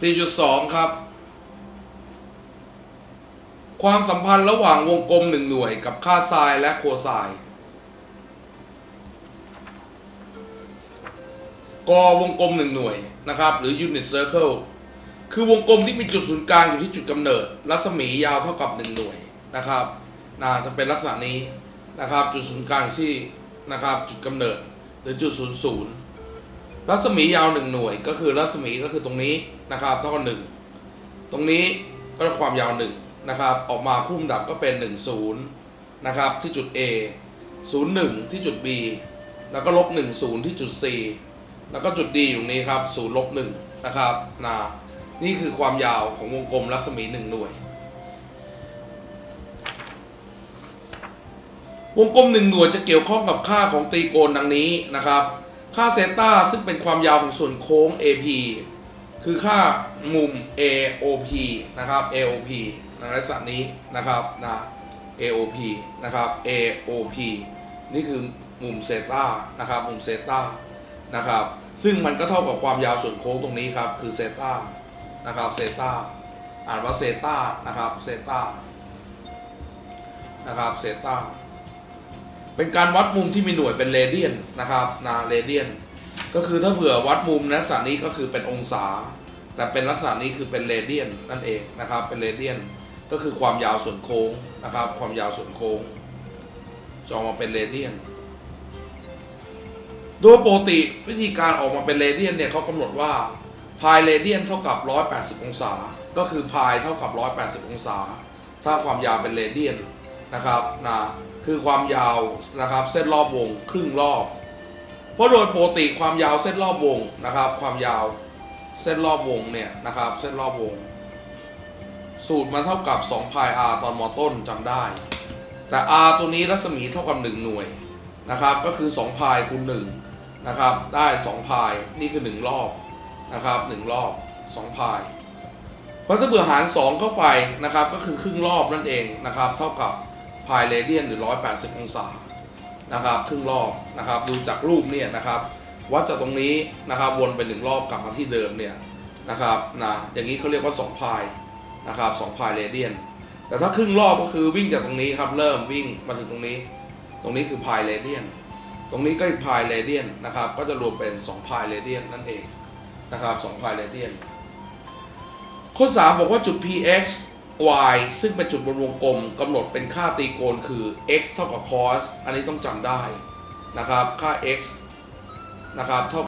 4.2 ครับ ความสัมพันธ์ระหว่างวงกลมหนึ่งหน่วยกับค่าไซน์และโคไซน์กอวงกลมหนึ่งหน่วยนะครับ หรือ unit circle คือวงกลมที่มีจุดศูนย์กลางอยู่ที่จุดกำเนิด รัศมียาวเท่ากับหนึ่งหน่วยนะครับน่าจะเป็นลักษณะนี้นะครับ จุดศูนย์กลางที่นะครับ จุดกำเนิด หรือจุดศูนย์ศูนย์ รัศมียาวหนึ่งหน่วยก็คือรัศมีก็คือตรงนี้นะครับเท่ากับหนึ่งตรงนี้ก็ความยาวหนึ่งนะครับ ออกมาคู่มดับก็เป็นหนึ่งศูนย์นะครับที่จุด A ศูนย์หนึ่งที่จุด B แล้วก็ลบหนึ่งศูนย์ที่จุด C แล้วก็จุด D อยู่ตรงนี้ครับศูนย์ลบหนึ่งนะครับนะนี่คือความยาวของวงกลมรัศมีหนึ่งหน่วย วงกลมหนึ่งหน่วยจะเกี่ยวข้องกับค่าของตรีโกณดังนี้นะครับ ค่าเซต้าซึ่งเป็นความยาวของส่วนโค้ง AP คือค่ามุม AOP นะครับ AOP ในลักษณะนี้นะครับนะ AOP นะครับ AOP นี่คือมุมเซต้านะครับมุมเซต้านะครับซึ่งมันก็เท่ากับความยาวส่วนโค้งตรงนี้ครับคือเซต้านะครับเซต้าอ่านว่าเซต้านะครับเซต้านะครับเซต้า เป็นการวัดมุมที่มีหน่วยเป็นเรเดียนนะครับนาเรเดียน ก็คือถ้าเผื่อวัดมุมในลักษณะนี้ก็คือเป็นองศา แต่เป็นลักษณะนี้คือเป็นเรเดียนนั่นเองนะครับ เป็นเรเดียน ก็คือความยาวส่วนโค้งนะครับ ความยาวส่วนโค้งจะออกมาเป็นเรเดียน โดยปกติวิธีการออกมาเป็นเรเดียนเนี่ยเขากำหนดว่าพายเรเดียนเท่ากับ 180 องศา ก็คือพายเท่ากับ 180 องศา ถ้าความยาวเป็นเรเดียน นะครับนะคือความยาวนะครับเส้นรอบวงครึ่งรอบ เพราะโดยปกติความยาวเส้นรอบวงนะครับ ความยาวเส้นรอบวงเนี่ยนะครับ เส้นรอบวง สูตรมันเท่ากับ2พาย r ตอนมอต้นจำได้ แต่ r ตัวนี้รัศมีเท่ากับ 1 หน่วยนะครับ ก็คือ2พายคูณ1นะครับได้2พายนี่คือ 1 รอบนะครับ1รอบ2พายเพราะถ้าเบื่อหาร 2 เข้าไปนะครับ ก็คือครึ่งรอบนั่นเองนะครับ เท่ากับ พายเรเดียนหรือ 180 องศานะครับครึ่งรอบนะครับดูจากรูปเนี่ยนะครับวัดจากตรงนี้นะครับวนไปหนึ่งรอบกลับมาที่เดิมเนี่ยนะครับนะอย่างนี้เขาเรียกว่า2พายนะครับ2พายเรเดียน แต่ถ้าครึ่งรอบก็คือวิ่งจากตรงนี้ครับเริ่มวิ่งมาถึงตรงนี้ ตรงนี้คือพายเรเดียน ตรงนี้ก็อีกพายเรเดียนนะครับก็จะรวมเป็น2พายเรเดียนนั่นเองนะครับ2พายเรเดียนข้อ3บอกว่าจุด px y ซึ่งเป็นจุดบนวงกลมกำหนดเป็นค่าตีโกณคือ x เท่ากับ cos อันนี้ต้องจำได้นะครับ ค่า x นะครับเท่า